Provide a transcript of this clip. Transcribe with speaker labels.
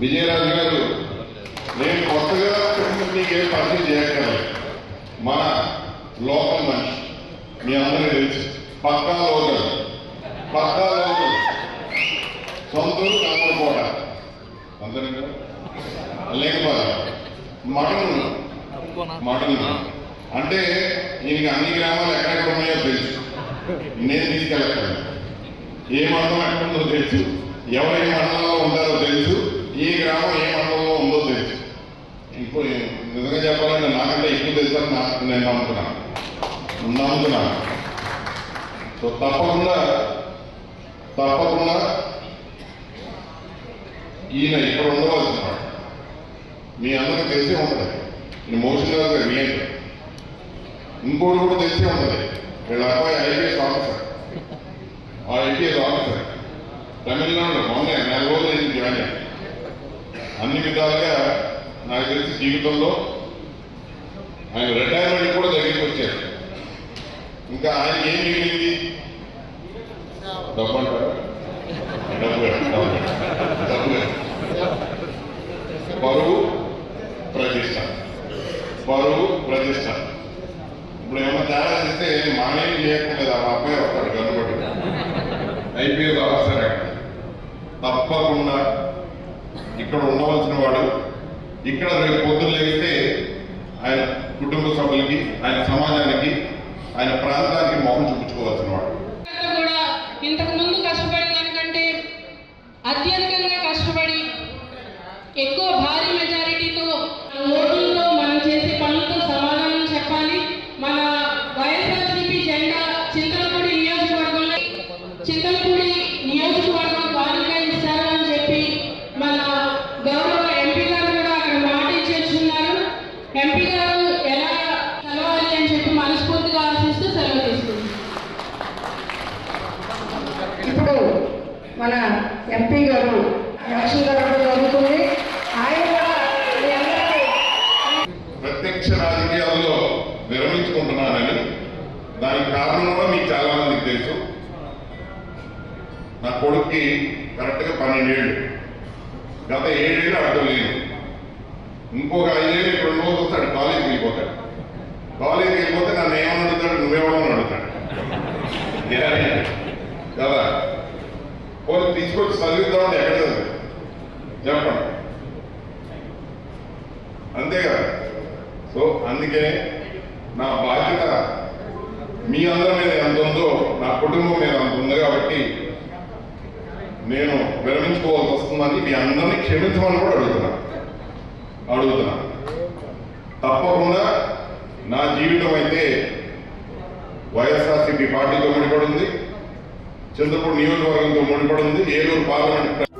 Speaker 1: విజయరాజు గారు నేను కొత్తగా మీకు ఏ పరిచయం చేయగలను మన లోకల్ మనిషి మీ అందరికీ తెలుసు. పక్కా లోకల్. పక్కా లోకల్. సొంతూరు కామరకోట అందరికీ లేకపోతే మటన్ మటన్ అంటే ఈయనకి అన్ని గ్రామాలు ఎక్కడెక్కడ ఉన్నాయో తెలుసు. నేను తీసుకెళ్ళగలను ఏ మండలం ఎక్కడ ఉందో తెలుసు. ఎవరు ఏ మండలంలో ఉంటారో తెలుసు. ఈ గ్రామం ఏ మండలంలో ఉందో తెలుసు. ఇంకో నిజంగా చెప్పాలంటే నాకంటే ఎక్కువ తెలుసు అని నేను నమ్ముతున్నాను. నమ్ముతున్నాను. సో తప్పకుండా తప్పకుండా ఈయన ఇక్కడ ఉండవలసిన మీ అందరికి తెలిసే ఉంటుంది. ఈ మోషన్ గారు వియండి ఇంకోటి కూడా తెలిసే ఉంటుంది. వీళ్ళ అబ్బాయి ఐపీఎస్ ఆఫీసర్. ఆ ఐపీఎస్ ఆఫీసర్. తమిళనాడులో మొన్న నెల రోజులు జాయిన్ అయ్యాడు. అన్ని విధాలుగా నాకు తెలిసి జీవితంలో ఆయన రిటైర్మెంట్ కూడా దగ్గరికి వచ్చారు. ఇంకా ఆయన ఏం మిగిలింది డబ్బు అంటారు? డబ్బు పరువు ప్రతిష్ట. పరువు ప్రతిష్ట. ఇప్పుడు ఏమైనా తేడా చేస్తే మానేం చేయక్కర్లేదు ఆ అబ్బాయి వస్తాడు కనుబడి ఐపీఎస్ ఆఫీసర్ తప్పకుండా ఇక్కడ ఉండవలసిన వాడు ఇక్కడ రేపు పొద్దున్న లేస్తే ఆయన కుటుంబ సభ్యులకి ఆయన సమాజానికి ఆయన ప్రాంతానికి మొహం చూపించుకోవాల్సిన వాడు.
Speaker 2: కూడా కష్టపడిన దానికంటే అత్యధికంగా కష్టపడి ఎక్కువ భారీ మెజారిటీతో ఓట్లలో మనం చేసే పనులతో సమాధానం చెప్పాలి. మన వైఎస్ఆర్సీపీ జెండా చింతలపూడి నియోజకవర్గంలో చింతలపూడి నియోజకవర్గం ఎంపీ గారు ఎలా కలవాలి అని చెప్పి మనస్ఫూర్తిగా ఆశిస్తూ సెలవు తీసుకుంటున్నాను
Speaker 3: ఇప్పుడు మన ఎంపీ గారు ఎలక్షన్ జరుగుతుంది. ఆయన
Speaker 1: ప్రత్యక్ష రాజకీయాల్లో విరమించుకుంటున్నానని దానికి కారణం కూడా మీకు చాలా మందికి తెలుసు. నా కొడుక్కి కరెక్ట్గా పన్నెండేళ్ళు. గత ఏడేళ్ళు అడ్డం లేదు. ఇంకొక ఐదేళ్ళు ఇక్కడ రోజు వస్తాడు కాలేజీకి వెళ్ళిపోతాడు. కాలేజీకి వెళ్ళిపోతే నన్ను ఏమని అడుగుతాడు నువ్వేమని అడుగుతాడు. కదా? పోనీ తీసుకొచ్చి చదివిద్దామని ఎక్కడ చదివాడు? చెప్పండి. అంతే కదా? సో అందుకే నా బాధ్యత మీ అందరి మీద ఎంత ఉందో నా కుటుంబం మీద అంత ఉంది కాబట్టి నేను విరమించుకోవాల్సి వస్తుందని మీ అందరినీ క్షమించమని కూడా అడుగుతున్నాను. అడుగుతున్నా. తప్పకుండా నా జీవితం అయితే వైఎస్ఆర్సీపీ పార్టీతో ముడిపడి ఉంది. చంద్రపూడి నియోజకవర్గంతో ముడిపడి ఉంది. ఏలూరు పార్లమెంట్